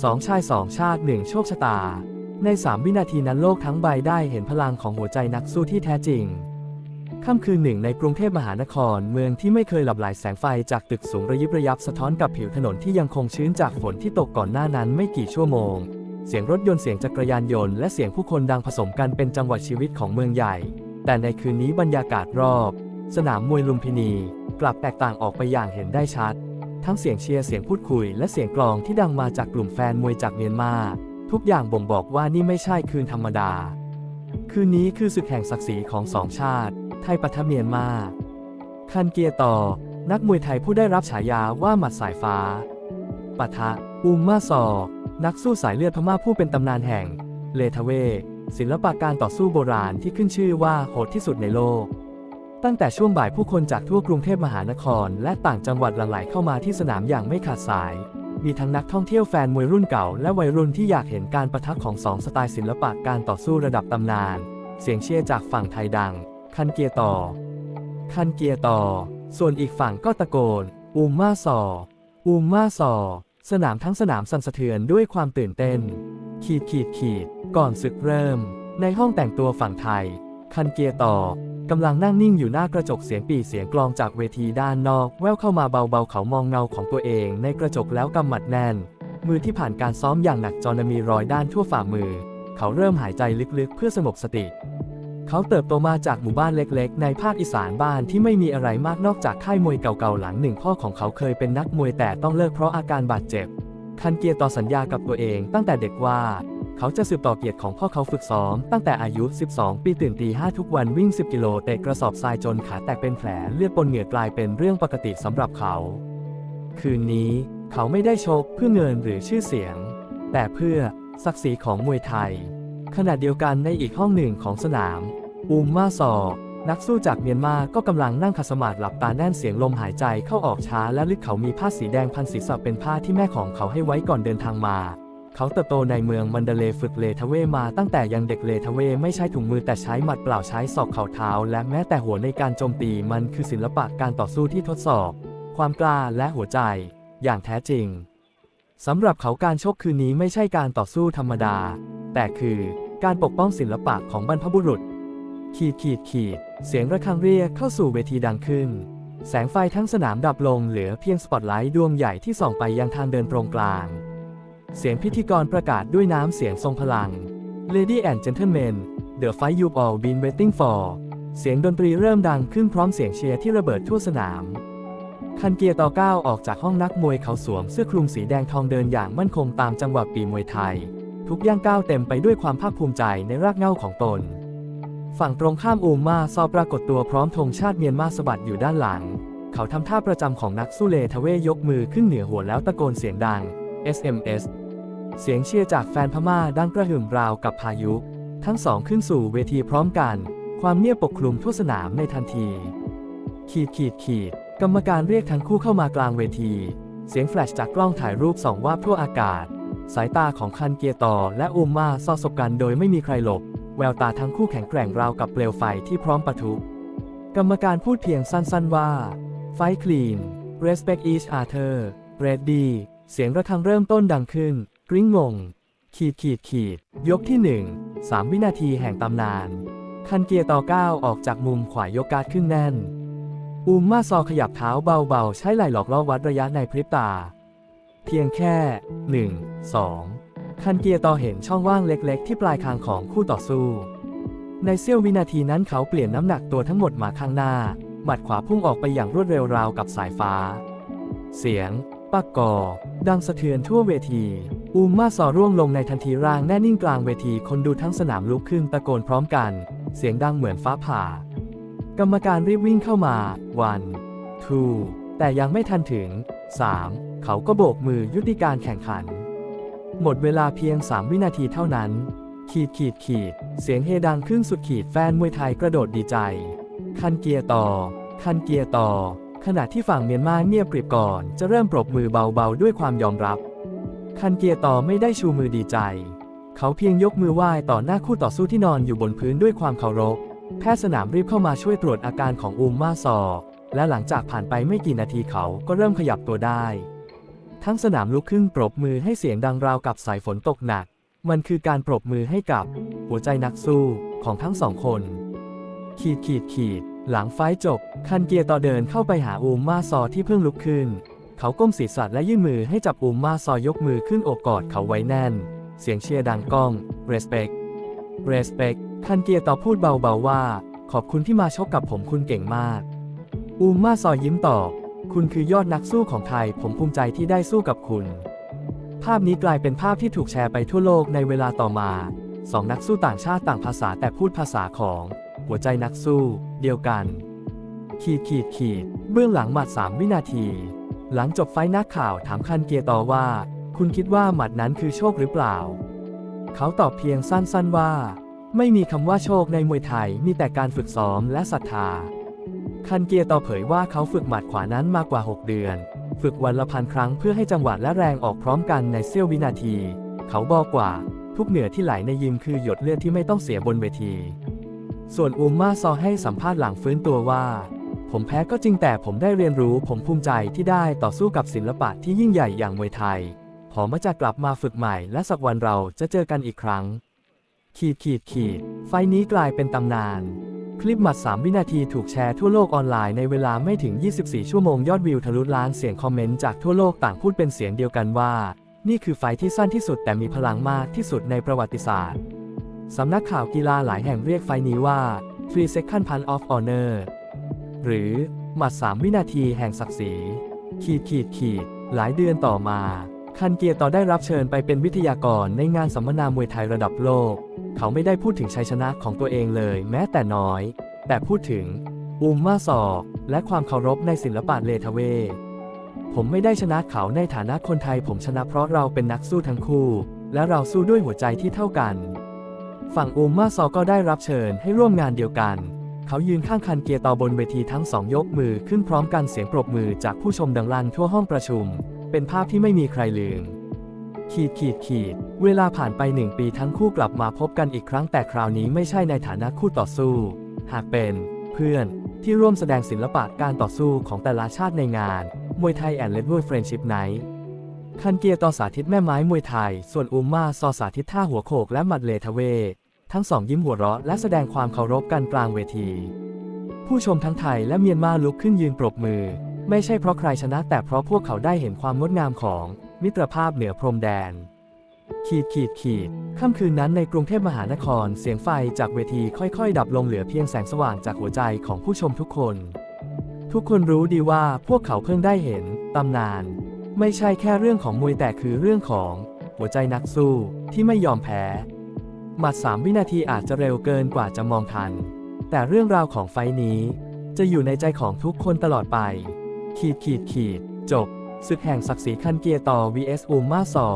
สองชายสองชาติหนึ่งโชคชะตา ในสามวินาทีนั้นโลกทั้งใบได้เห็นพลังของหัวใจนักสู้ที่แท้จริง ค่ำคืนหนึ่งในกรุงเทพมหานครเมืองที่ไม่เคยหลับไหลแสงไฟจากตึกสูงระยิบระยับสะท้อนกับผิวถนนที่ยังคงชื้นจากฝนที่ตกก่อนหน้านั้นไม่กี่ชั่วโมง เสียงรถยนต์เสียงจักรยานยนต์และเสียงผู้คนดังผสมกันเป็นจังหวะชีวิตของเมืองใหญ่ แต่ในคืนนี้บรรยากาศรอบ สนามมวยลุมพินี กลับแตกต่างออกไปอย่างเห็นได้ชัด ทั้งเสียงเชียร์เสียงพูดคุย และเสียงกลองที่ดังมาจากกลุ่มแฟนมวยจากเมียนมา ทุกอย่างบ่งบอกว่านี่ไม่ใช่คืนธรรมดา คืนนี้คือศึกแห่งศักดิ์ศรีของสองชาติ ไทยปะทะเมียนมา คันเกียร์ต่อ นักมวยไทยผู้ได้รับฉายาว่าหมัดสายฟ้าปะทะอุมมาซอนักสู้สายเลือดพม่าผู้เป็นตำนานแห่ง เลทเว ศิลปะการต่อสู้โบราณที่ขึ้นชื่อว่าโหดที่สุดในโลก ตั้งแต่ช่วงบ่ายผู้คนจากทั่วกรุงเทพมหานคร และต่างจังหวัดหลั่งไหลเข้ามาที่สนามอย่างไม่ขาดสาย มีทั้งนักท่องเที่ยวแฟนมวยรุ่นเก่า และวัยรุ่นที่อยากเห็นการประทักของสองสไตล์ศิลปะการต่อสู้ระดับตำนาน เสียงเชียร์จากฝั่งไทยดัง คันเกียร์ต่อ คันเกียร์ต่อ ส่วนอีกฝั่งก็ตะโกน อูมมาซออูมมาซอสนามทั้งสนามสั่นสะเทือนด้วยความตื่นเต้น ขีดขีดขีด ก่อนศึกเริ่ม ในห้องแต่งตัวฝั่งไทย คันเกียร์ต่อ กำลังนั่งนิ่งอยู่หน้ากระจกเสียงปีเสียงกลองจากเวทีด้านนอก แววเข้ามาเบาๆ เขามองเงาของตัวเองในกระจกแล้วกำหมัดแน่น มือที่ผ่านการซ้อมอย่างหนักจนมีรอยด้านทั่วฝ่ามือ เขาเริ่มหายใจลึกๆ เพื่อสงบสติ เขาเติบโตมาจากหมู่บ้านเล็กๆ ในภาคอีสานบ้านที่ไม่มีอะไรมากนอกจากค่ายมวยเก่าๆหลังหนึ่งพ่อของเขาเคยเป็นนักมวยแต่ต้องเลิกเพราะอาการบาดเจ็บ คันเกียร์ต่อสัญญากับตัวเองตั้งแต่เด็กว่า เขาจะสืบต่อเกียรติของพ่อเขาฝึกซ้อม ตั้งแต่อายุ 12 ปีตื่นตีห้าทุกวันวิ่ง 10 กิโลเตะกระสอบทรายจนขาแตกเป็นแผลเลือดปนเหงื่อกลายเป็นเรื่องปกติสำหรับเขา คืนนี้เขาไม่ได้ชกเพื่อเงินหรือชื่อเสียง แต่เพื่อศักดิ์ศรีของมวยไทย ขณะเดียวกันในอีกห้องหนึ่งของสนาม อูมมาซอนักสู้จากเมียนมาก็กำลังนั่งขัดสมาธิหลับตาแน่นเสียงลมหายใจเข้าออกช้าและลึกเขามีผ้าสีแดงพันศีรษะเป็นผ้าที่แม่ของเขาให้ไว้ก่อนเดินทางมา เขาเติบโตในเมืองมันเดเลฝึกเลทเวมาตั้งแต่ยังเด็กเลทเวไม่ใช้ถุงมือแต่ใช้หมัดเปล่าใช้ศอกเข่าเท้า และแม้แต่หัวในการโจมตีมันคือศิลปะการต่อสู้ที่ทดสอบ ความกล้าและหัวใจ อย่างแท้จริงสำหรับเขาการชกคืนนี้ไม่ใช่การต่อสู้ธรรมดา แต่คือการปกป้องศิลปะของบรรพบุรุษ ขีดขีดขีด เสียงระฆังเรียกเข้าสู่เวทีดังขึ้น แสงไฟทั้งสนามดับลงเหลือเพียงสปอตไลท์ดวงใหญ่ที่ส่องไปยังทางเดินตรงกลาง เสียงพิธีกรประกาศด้วยน้ำเสียงทรงพลัง Lady and Gentlemen The fight you've all been waiting for เสียงดนตรีเริ่มดังขึ้นพร้อมเสียงเชียร์ที่ระเบิดทั่วสนาม คันเกียร์ต่อก้าวออกจากห้องนักมวยเขาสวมเสื้อคลุมสีแดงทองเดินอย่างมั่นคงตามจังหวะปีมวยไทย ทุกย่างก้าวเต็มไปด้วยความภาคภูมิใจในรากเหง้าของตน ฝั่งตรงข้ามอูมมาซอปรากฏตัวพร้อมธงชาติเมียนมาสะบัดอยู่ด้านหลัง เขาทำท่าประจำของนักสู้เลทเวยกมือขึ้นเหนือหัวแล้วตะโกนเสียงดัง SMS เสียงเชียร์จากแฟนพม่าดังกระหึ่มราวกับพายุ ทั้งสองขึ้นสู่เวทีพร้อมกัน ความเงียบปกคลุมทั่วสนามในทันที ขีดขีดขีด กรรมการเรียกทั้งคู่เข้ามากลางเวที เสียงแฟลชจากกล้องถ่ายรูปส่องวาบทั่วอากาศ สายตาของคันเกียร์ต่อและอุมมาซอสบกันโดยไม่มีใครหลบ แววตาทั้งคู่แข็งแกร่งราวกับเปลวไฟที่พร้อมปะทุ กรรมการพูดเพียงสั้นๆว่า Fight clean respect each other ready เสียงระฆังเริ่มต้นดังขึ้น ริ้งงง ขีดขีดขีด ยกที่หนึ่งสามวินาทีแห่งตำนาน คันเกียร์ต่อก้าวออกจากมุมขวายกการ์ดขึ้นแน่น อูมมาซอขยับเท้าเบาๆ ใช้ไหล่หลอกล่อวัดระยะในพริบตา เพียงแค่ 1 2 คันเกียร์ต่อเห็นช่องว่างเล็กๆ ที่ปลายคางของคู่ต่อสู้ ในเสี้ยววินาทีนั้นเขาเปลี่ยนน้ำหนักตัวทั้งหมดมาข้างหน้า หมัดขวาพุ่งออกไปอย่างรวดเร็วราวกับสายฟ้า เสียงปากกอดังสะเทือนทั่วเวที อูมมาซอร่วงลงในทันทีร่างแน่นิ่งกลางเวทีคนดูทั้งสนามลุกขึ้นตะโกนพร้อมกัน เสียงดังเหมือนฟ้าผ่า กรรมการรีบวิ่งเข้ามา one two แต่ยังไม่ทันถึง 3 เขาก็โบกมือยุติการแข่งขัน หมดเวลาเพียง 3 วินาทีเท่านั้น ขีดขีดขีด เสียงเฮดังขึ้นสุดขีดแฟนมวยไทยกระโดดดีใจ คันเกียร์ต่อ คันเกียร์ต่อ ขณะที่ฝั่งเมียนมาเงียบกริบก่อน จะเริ่มปรบมือเบาๆ ด้วยความยอมรับ คันเกียร์ต่อไม่ได้ชูมือดีใจ เขาเพียงยกมือไหว้ต่อหน้าคู่ต่อสู้ที่นอนอยู่บนพื้นด้วยความเคารพ แพทย์สนามรีบเข้ามาช่วยตรวจอาการของอูมมาซอ และหลังจากผ่านไปไม่กี่นาทีเขาก็เริ่มขยับตัวได้ ทั้งสนามลุกขึ้นปรบมือให้เสียงดังราวกับสายฝนตกหนัก มันคือการปรบมือให้กับหัวใจนักสู้ของทั้งสองคน ขีดขีดขีด หลังไฟจบ คันเกียร์ต่อเดินเข้าไปหาอูมมาซอที่เพิ่งลุกขึ้น เขาก้มศีรษะและยื่นมือให้จับอูมมาซอยกมือขึ้นโอบกอดเขาไว้แน่น เสียงเชียร์ดังก้อง respect respect คันเกียร์ต่อพูดเบาๆว่า ขอบคุณที่มาชกกับผมคุณเก่งมาก อูมมาซอยยิ้มตอบ คุณคือยอดนักสู้ของไทย ผมภูมิใจที่ได้สู้กับคุณ ภาพนี้กลายเป็นภาพที่ถูกแชร์ไปทั่วโลกในเวลาต่อมาสองนักสู้ต่างชาติต่างภาษาแต่พูดภาษาของ หัวใจนักสู้ เดียวกัน ขีดขีดขีดเบื้องหลังหมัด 3 วินาที หลังจบไฟนักข่าวถามคันเกียร์ต่อว่า คุณคิดว่าหมัดนั้นคือโชคหรือเปล่า เขาตอบเพียงสั้นๆว่า ไม่มีคำว่าโชคในมวยไทยมีแต่การฝึกซ้อมและศรัทธา คันเกียร์ต่อเผยว่าเขาฝึกหมัดขวานั้นมากกว่า 6 เดือน ฝึกวันละพันครั้งเพื่อให้จังหวะและแรงออกพร้อมกันในเสี้ยววินาที เขาบอกว่าทุกเหนือที่ไหลในยิมคือหยดเลือดที่ไม่ต้องเสียบนเวที ส่วนอูมมาซอให้สัมภาษณ์หลังฟื้นตัวว่า ผมแพ้ก็จริงแต่ผมได้เรียนรู้ผมภูมิใจที่ได้ต่อสู้กับศิลปะที่ยิ่งใหญ่อย่างมวยไทย ผมจะกลับมาฝึกใหม่และสักวันเราจะเจอกันอีกครั้ง ขีดขีดขีด ไฟนี้กลายเป็นตำนาน คลิปหมัด 3 วินาทีถูกแชร์ทั่วโลกออนไลน์ในเวลาไม่ถึง 24 ชั่วโมงยอดวิวทะลุล้านเสียงคอมเมนต์จากทั่วโลกต่างพูดเป็นเสียงเดียวกันว่า นี่คือไฟที่สั้นที่สุดแต่มีพลังมากที่สุดในประวัติศาสตร์สำนักข่าวกีฬาหลายแห่งเรียกไฟนี้ว่า3 second punch of honor หรือหมัด 3 วินาทีแห่งศักดิ์ศรีขีดขีดขีดหลายเดือนต่อมา คันเกียร์ต่อได้รับเชิญไปเป็นวิทยากรในงานสัมมนามวยไทยระดับโลก เขาไม่ได้พูดถึงชัยชนะของตัวเองเลยแม้แต่น้อย แต่พูดถึงอุมมาศอกและความเคารพในศิลปะเลทเว ผมไม่ได้ชนะเขาในฐานะคนไทย ผมชนะเพราะเราเป็นนักสู้ทั้งคู่ และเราสู้ด้วยหัวใจที่เท่ากัน ฝั่งอุมมาซอก็ได้รับเชิญให้ร่วมงานเดียวกัน เขายืนข้างคันเกียร์ต่อบนเวทีทั้งสองยกมือขึ้นพร้อมกันเสียงปรบมือจากผู้ชมดังลั่นทั่วห้องประชุม เป็นภาพที่ไม่มีใครลืม ขีดขีดขีด เวลาผ่านไปหนึ่งปีทั้งคู่กลับมาพบกันอีกครั้งแต่คราวนี้ไม่ใช่ในฐานะคู่ต่อสู้ หากเป็น เพื่อนที่ร่วมแสดงศิลปะการต่อสู้ของแต่ละชาติในงาน มวยไทยแอนด์เลดเวอร์เฟรนชิพไนท์คันเกียร์ต่อสาธิตแม่ไม้มวยไทย ส่วนอุมมาซอสาธิตท่าหัวโขกและมัดเลทเว ทั้งสองยิ้มหัวเราะและแสดงความเคารพกันกลางเวที ผู้ชมทั้งไทยและเมียนมาลุกขึ้นยืนปรบมือ ไม่ใช่เพราะใครชนะแต่เพราะพวกเขาได้เห็นความงดงามของมิตรภาพเหนือพรมแดน ขีดขีดขีดค่ำคืนนั้นในกรุงเทพมหานคร เสียงไฟจากเวทีค่อยๆ ดับลงเหลือเพียงแสงสว่างจากหัวใจของผู้ชมทุกคน ทุกคนรู้ดีว่าพวกเขาเพิ่งได้เห็นตำนาน ไม่ใช่แค่เรื่องของมวยแต่คือเรื่องของ หัวใจนักสู้ที่ไม่ยอมแพ้ หมัด 3 วินาทีอาจจะเร็วเกินกว่าจะมองทัน แต่เรื่องราวของไฟนี้ จะอยู่ในใจของทุกคนตลอดไป ขีดขีดขีด จบศึกแห่งศักดิ์ศรีคันเกียร์ต่อ vs อูมมาซอ